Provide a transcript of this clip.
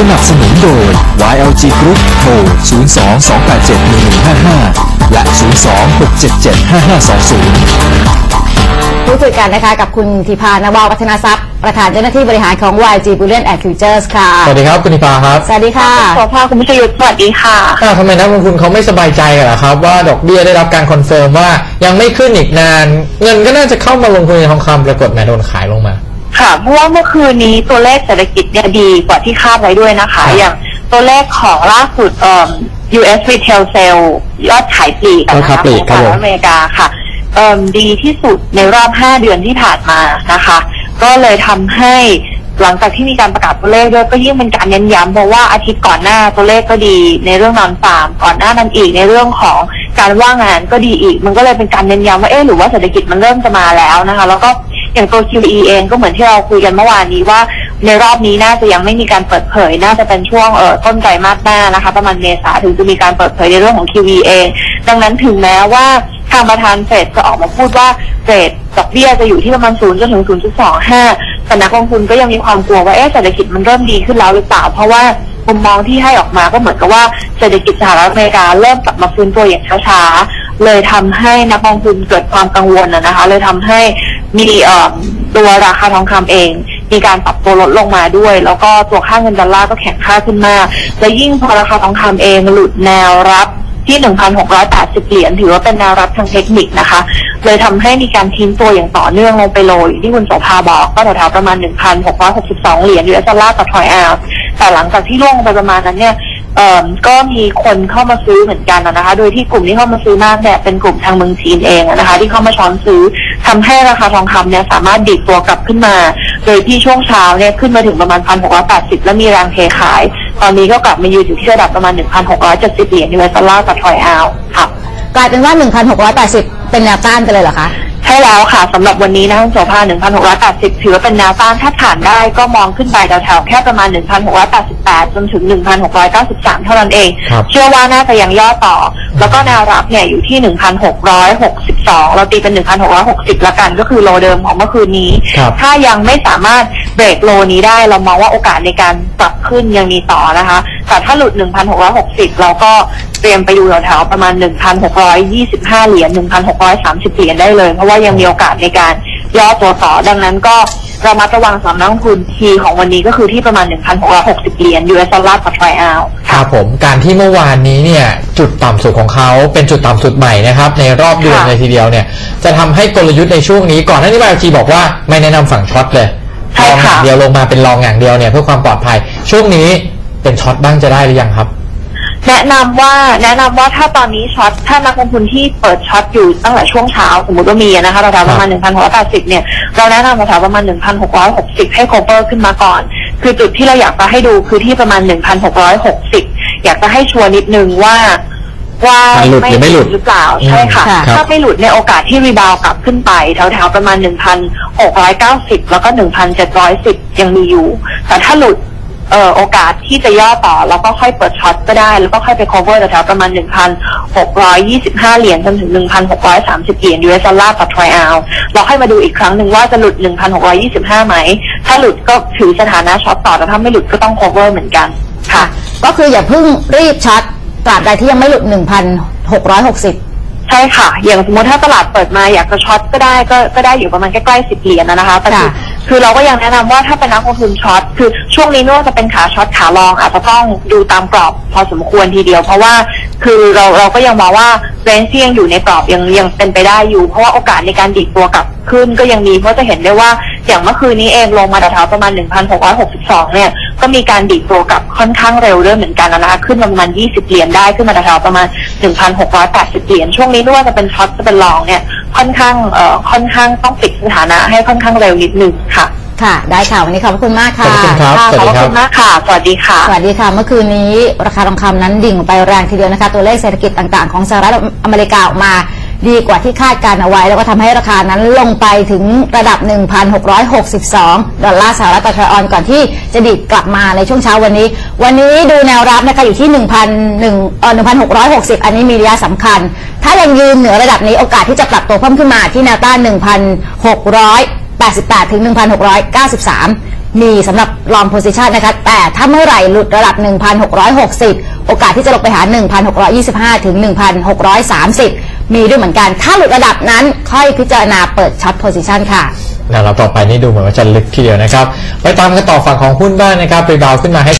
สนับสนุนโดย YLG Group โทร 02-287-1155 และ 02-677-5520พูดคุยกันนะคะกับคุณธิพานวาวัฒนทรัพย์ ประธานเจ้าหน้าที่บริหารของ YG Bullion and Futures ค่ะ สวัสดีครับคุณนิพาครับ สวัสดีค่ะขอพาคุณพิชยุทธ์สวัสดีค่ะอ้าวทำไมนักลงทุนเขาไม่สบายใจกันล่ะครับ ว่าดอกเบี้ยได้รับการคอนเฟิร์มว่ายังไม่ขึ้นอีกนาน เงินก็น่าจะเข้ามาลงทุนในทองคำปรากฏแหมโดนขายลงมา ค่ะเพราะว่าเมื่อคืนนี้ตัวเลขเศรษฐกิจเนี่ยดีกว่าที่คาดไว้ด้วยนะคะครับอย่างตัวเลขของล่าสุดเอ่อ US retail sale ยอดขายปลีกอะยอดนะขายคะปลีขกองครัสบหผมรัฐอเมริกาค่ะเอ่มดีที่สุดในรอบ 5 เดือนที่ผ่านมานะคะ ก็เลยทำให้หลังจากที่มีการประกาศตัวเลขด้วยก็ยิ่งเป็นการเน้นย้ำเพราะว่าอาทิตย์ก่อนหน้าตัวเลขก็ดีในเรื่องนอนฟาร์มก่อนหน้านั้นอีกในเรื่องของการว่างงานก็ดีอีก มันก็เลยเป็นการเน้นย้ำว่าเอ๊ะหรือว่าเศรษฐกิจมันเริ่มจะมาแล้วนะคะ แล้วก็ อย่างตัว QE เองก็เหมือนที่เราคุยกันเมื่อวานนี้ว่า ในรอบนี้น่าจะยังไม่มีการเปิดเผย น่าจะเป็นช่วงเอ่อต้นไตรมาสหน้านะคะ ประมาณเมษาถึงจะมีการเปิดเผยในเรื่องของ QE เองดังนั้นถึงแม้ว่าทางประธานเฟดจะออกมาพูดว่าเรทดอกเบี้ยจะอยู่ที่ประมาณ 0 จนถึง 0.25แต่นักลงทุนก็ยังมีความกลัวว่า เอ๊ะ เศรษฐกิจมันเริ่มดีขึ้นแล้วหรือเปล่า เพราะว่ามุมมองที่ให้ออกมาก็เหมือนกับว่าเศรษฐกิจสหรัฐอเมริกาเริ่มกลับมาฟื้นตัวอย่างช้าๆ เลยทำให้นักลงทุนเกิดความกังวลนะคะ เลยทำให้ มีเอ่อตัวราคาทองคำเอง มีการปรับตัวลดลงมาด้วย แล้วก็ตัวค่าเงินดอลลาร์ก็แข็งค่าขึ้นมาก และยิ่งพอราคาทองคำเองหลุดแนวรับที่ 1,680 เหรียญ ถือว่าเป็นแนวรับทางเทคนิคนะคะ เลยทำให้มีการทิ้งตัวอย่างต่อเนื่องลงไปโลยที่คุณโสภาบอกก็แถวๆประมาณ 1,662 เหรียญ US ดอลลาร์ต่อทอยออนซ์แต่หลังจากที่ล่วงลงไปประมาณนั้นเนี่ยเอ่อก็มีคนเข้ามาซื้อเหมือนกันนะคะ โดยที่กลุ่มที่เข้ามาซื้อมากเนี่ยเป็นกลุ่มทางเมืองจีนเองนะคะ ที่เข้ามาช้อนซื้อ ทำให้ราคาทองคำเนี่ยสามารถดีดตัวกลับขึ้นมา โดยที่ช่วงเช้าเนี่ยขึ้นมาถึงประมาณ 1,680 แล้วมีแรงเทขาย ตอนนี้ก็กลับมายืนอยู่ที่ระดับประมาณ 1,670 เหรียญ US ดอลลาร์ต่อทอยออนซ์ค่ะ กลายเป็นว่า 1,680 เป็นแนวต้านไปเลยเหรอคะ ช่แล้วค่ะสำหรับวันนี้นะคุณโสภา1,680 ถือว่าเป็นแนวต้านถ้าผ่านได้ก็มองขึ้นไปแถวๆแค่ประมาณ 1,688 จนถึง 1,693 เท่านั้นเองครับเชื่อว่าน่าจะยังย่อต่อ แล้วก็แนวรับเนี่ยอยู่ที่ 1,662 เราตีเป็น 1,660 ละกันก็คือโลเดิมของเมื่อคืนนี้ครับถ้ายังไม่สามารถเบรกโลนี้ได้เรามองว่าโอกาสในการปรับขึ้นยังมีต่อนะคะ แต่ถ้าหลุด 1,660 เราก็เตรียมไปดูแถวๆประมาณ 1,625 เหรียญ 1,630 เหรียญได้เลย เพราะว่ายังมีโอกาสในการย่อตัวต่อ ดังนั้นก็ระมัดระวังสำหรับนักลงทุนทีของวันนี้ก็คือที่ประมาณ 1,660 เหรียญ US ดอลลาร์ต่อทรอยออนซ์ครับผม การที่เมื่อวานนี้เนี่ยจุดต่ำสุดของเขาเป็นจุดต่ำสุดใหม่นะครับ ในรอบเดือนค่ะเลยทีเดียวเนี่ย จะทำให้กลยุทธ์ในช่วงนี้ก่อนหน้านี้บางทีบอกว่าไม่แนะนำฝั่งช็อตเลยใช่ลองอค่ะย่างเดียวลงมาเป็นลองอย่างเดียวเนี่ยเพื่อความปลอดภัยช่วงนี้ เป็นช็อตบ้างจะได้หรือยังครับ แนะนำว่าแนะนำว่าถ้าตอนนี้ช็อตถ้านักลงทุนที่เปิดช็อตอยู่ตั้งแต่ช่วงเช้าสมมติว่ามีนะคะเราประมาณ1,680เนี่ยเราแนะนำแถวๆประมาณ1,660 ให้ cover ขึ้นมาก่อน คือจุดที่เราอยากจะให้ดูคือที่ประมาณ 1,660 อยากจะให้ชัวร์นิดนึงว่าว่ามันหลุดหรือไม่หลุดหรือเปล่าใช่ค่ะอืมครับ ถ้าไม่หลุดในยโอกาสที่รีบาวกลับขึ้นไปแถวๆประมาณ 1,690 แล้วก็ 1,710 ยังมีอยู่ แต่ถ้าหลุด เอ่อโอกาสที่จะย่อต่อแล้วก็ค่อยเปิดช็อตก็ได้ แล้วก็ค่อยไป cover แถวๆประมาณ 1,625 เหรียญจนถึง 1,630 เหรียญ US ดอลลาร์ต่อทรอยออนซ์เราค่อยมาดูอีกครั้งหนึ่งว่าจะหลุด 1,625 ไหม ถ้าหลุดก็ถือสถานะช็อตต่อแต่ถ้าไม่หลุดก็ต้อง cover เหมือนกันค่ะ ก็คืออย่าเพิ่งรีบช็อตตราบใดที่ยังไม่หลุด 1,660 ใช่ค่ะ อย่างสมมติถ้าตลาดเปิดมาอยากจะช็อตก็ได้ก็ก็ได้อยู่ประมาณใกล้ๆสิบเหรียญนะนะคะแต่คือค่ะคือเราก็ยังแนะนำว่าถ้าเป็นนักลงทุนช็อตคือช่วงนี้ไม่ว่าจะเป็นขาช็อตขาลองอาจจะต้องดูตามกรอบพอสมควรทีเดียว เพราะว่าคือเราเราก็ยังมองว่าเรนซี่ยังอยู่ในกรอบยังยังเป็นไปได้อยู่ เพราะว่าโอกาสในการดิดตัวกลับขึ้นก็ยังมีเพราะจะเห็นได้ว่าอย่างเมื่อคืนนี้เองลงมาแถวๆประมาณ 1,662 เนี่ย ก็มีการดิดตัวกลับค่อนข้างเร็วด้วยเหมือนกันนะคะ ขึ้นมาประมาณ 20 เหรียญได้ขึ้นมาแถวๆประมาณ 1,680 เหรียญช่วงนี้ไม่ว่าจะเป็นช็อตจะเป็นลองเนี่ยค่อนข้างเอ่อค่อนข้างต้องปิดสถานะให้ค่อนข้างเร็วนิดนึงค่ะ ค่ะ ได้ค่ะ วันนี้ขอบพระคุณมากค่ะขอบคุณครับค่ะสขวัอบสดีพระครับ คุณมากค่ะ สวัสดีค่ะ สวัสดีค่ะ เมื่อคืนนี้ราคาทองคำนั้นดิ่งลงไปแรงทีเดียวนะคะ ตัวเลขเศรษฐกิจต่างๆ ของสหรัฐอเมริกาออกมา ดีกว่าที่คาดการเอาไว้ แล้วก็ทำให้ราคานั้นลงไปถึงระดับ 1,662 ดอลลาร์สหรัฐต่อทรอยออนก่อนที่จะดีดกลับมาในช่วงเช้าวันนี้ วันนี้ดูแนวรับนะคะอยู่ที่1,100เอ่อ1,660 อันนี้มีระยะสำคัญ ถ้ายังยืนเหนือระดับนี้โอกาสที่จะปรับตัวเพิ่มขึ้นมาที่แนวต้าน 1,688 ถึง 1,693มีสำหรับลองโพซิชันนะคะ แต่ถ้าเมื่อไหร่หลุดระดับ 1,660 โอกาสที่จะลงไปหา 1,625 ถึง 1,630 มีด้วยเหมือนกัน ถ้าหลุดระดับนั้นค่อยพิจารณาเปิดช็อตโพซิชันค่ะ แล้วเราต่อไปนี่ดูเหมือนว่าจะลึกทีเดียวนะครับ ไปตามกันต่อฝั่งของหุ้นบ้างนะครับ ไปบาวขึ้นมาให้